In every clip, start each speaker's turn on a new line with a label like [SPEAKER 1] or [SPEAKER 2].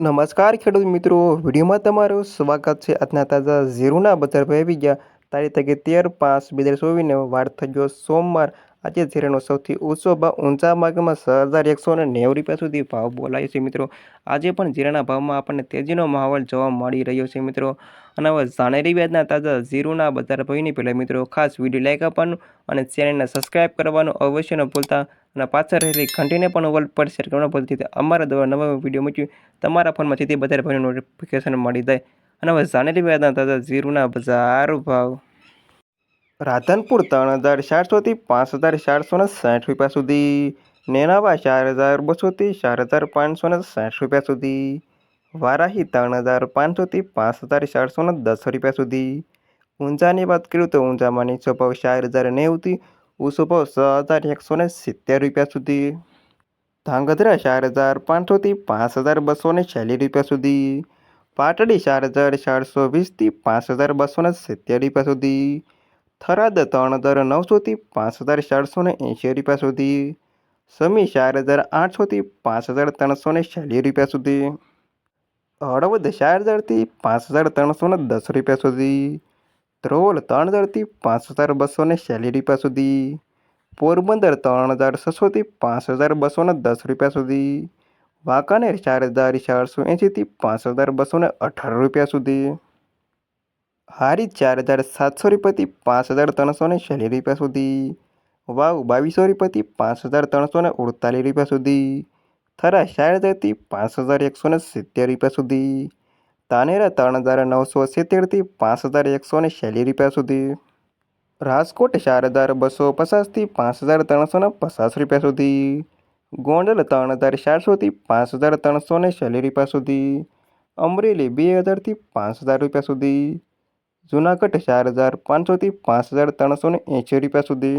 [SPEAKER 1] નમસ્કાર ખેડૂત મિત્રો. વિડીયોમાં તમારું સ્વાગત છે. આજના તાજા ઝીરોના બજાર ભાઈ આવી ગયા તારીખ તેર પાંચ બે હજાર ચોવીસને વાર થઈ ગયો સોમવાર. આજે ઝીરાનો સૌથી ઊંચો ભાવ ઊંચા માર્ગમાં છ હજાર એકસો ને નેવું રૂપિયા સુધી ભાવ બોલાય છે મિત્રો. આજે પણ જીરાના ભાવમાં આપણને તેજીનો માહોલ જોવા મળી રહ્યો છે મિત્રો. અને હવે જાણેરી વ્યાજના તાજા ઝીરોના બજાર ભાવની પહેલાં મિત્રો ખાસ વીડિયો લાઈક આપવાનું અને ચેનલને સબસ્ક્રાઈબ કરવાનું અવશ્ય ન ભૂલતા. અને પાછળ રહેલી ઘંટીને પણ વર્લ્ડ પર શેર કરવાનું ભૂલતી અમારા દ્વારા નવા વીડિયો મૂક્યું તમારા ફોનમાં તે બજાર ભાવની નોટિફિકેશન મળી જાય. અને હવે જાણેલી વ્યાજના તાજા ઝીરોના બજાર ભાવ. રાધનપુર ત્રણ હજાર ચારસોથી પાંચ હજાર ચારસો ને સાઠ રૂપિયા સુધી. નેનાવા ચાર હજાર બસોથી ચાર હજાર પાંચસો ને સાઠ રૂપિયા સુધી. વારાહી ત્રણ હજાર પાંચસોથી પાંચ હજાર ચારસો ને દસ રૂપિયા સુધી. ઊંઝાની વાત કરું તો ઊંઝામાં નીચો ભાવ ચાર હજાર નેવુંથી ઊંચો ભાવ છ હજાર એકસો ને સિત્તેર રૂપિયા સુધી. ધાંગધ્રા ચાર હજાર પાંચસોથી પાંચ હજાર બસો ને ચાલીસ રૂપિયા સુધી. પાટડી ચાર હજાર ચારસો વીસથી પાંચ હજાર બસો ને સિત્તેર રૂપિયા સુધી. થરાદ ત્રણ હજાર નવસોથી પાંચ હજાર ચારસો ને એંશી રૂપિયા સુધી. સમી ચાર હજાર આઠસોથી પાંચ હજાર ત્રણસો ને ચાલીસ રૂપિયા સુધી. હળવદ ચાર હજારથી પાંચ હજાર ત્રણસો ને દસ રૂપિયા સુધી. ધ્રોલ ત્રણ હજારથી પાંચ હજાર બસો ને ચાલીસ રૂપિયા સુધી. પોરબંદર ત્રણ હજાર છસોથી પાંચ હજાર બસો ને દસ રૂપિયા સુધી. વાંકાનેર ચાર હજાર ચારસો એંશીથી પાંચ હજાર બસો ને અઢાર રૂપિયા સુધી. હારી ચાર હજાર સાતસો રૂપિયાથી પાંચ હજાર ત્રણસો ને છેલ્લી રૂપિયા સુધી. વાવ, બાવીસો રૂપિયાથી પાંચ હજાર ત્રણસો ને અડતાલીસ રૂપિયા સુધી. થરા ચાર હજારથી પાંચ હજાર એકસો ને સિત્તેર રૂપિયા સુધી. તાનેરા ત્રણ હજાર નવસો સિત્તેરથી પાંચ હજાર એકસો ને છેલ્લી રૂપિયા સુધી. રાજકોટ ચાર હજાર બસો પચાસથી પાંચ હજાર ત્રણસો ને પચાસ રૂપિયા સુધી. ગોંડલ ત્રણ હજાર ચારસોથી પાંચ હજાર ત્રણસો ને છેલ્લી રૂપિયા સુધી. અમરેલી બે હજારથી પાંચ હજાર રૂપિયા સુધી. જુનાગઢ ચાર હજાર પાંચસોથી પાંચ હજાર ત્રણસો ને એંશી રૂપિયા સુધી.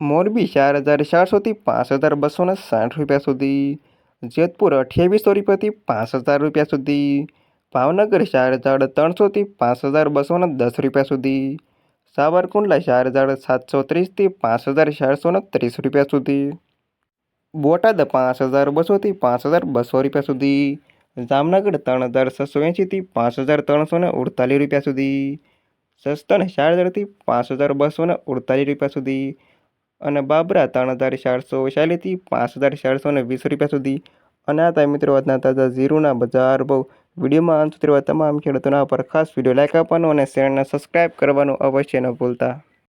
[SPEAKER 1] મોરબી ચાર હજાર ચારસોથી પાંચ હજાર બસો ને સાઠ રૂપિયા સુધી. જેતપુર અઠ્યાવીસો રૂપિયાથી પાંચ હજાર રૂપિયા સુધી. ભાવનગર ચાર હજાર ત્રણસોથી પાંચ હજાર બસો ને દસ રૂપિયા સુધી. સાવરકુંડલા ચાર હજાર સાતસો ત્રીસથી પાંચ હજાર ચારસો ને ત્રીસ રૂપિયા સુધી. બોટાદ પાંચ હજાર બસોથી પાંચ હજાર બસો રૂપિયા સુધી. જામનગર ત્રણ હજાર છસો એંશીથી પાંચ હજાર ત્રણસો ને અડતાલીસ રૂપિયા સુધી સસ્તન હજારથી પાંચ હજાર બસો ને અડતાલીસ રૂપિયા સુધી અને બાબરા ત્રણ હજાર ચારસો ચાલીસથી પાંચ હજાર ચારસો ને વીસ રૂપિયા સુધી. અને આ તમે મિત્રો આજના તાજા ઝીરોના બજાર બહુ વિડીયોમાં અંત તમામ ખેડૂતોના પર ખાસ વીડિયો લાઇક આપવાનો અને ચેનલને સબસ્ક્રાઈબ કરવાનું અવશ્ય ન ભૂલતા.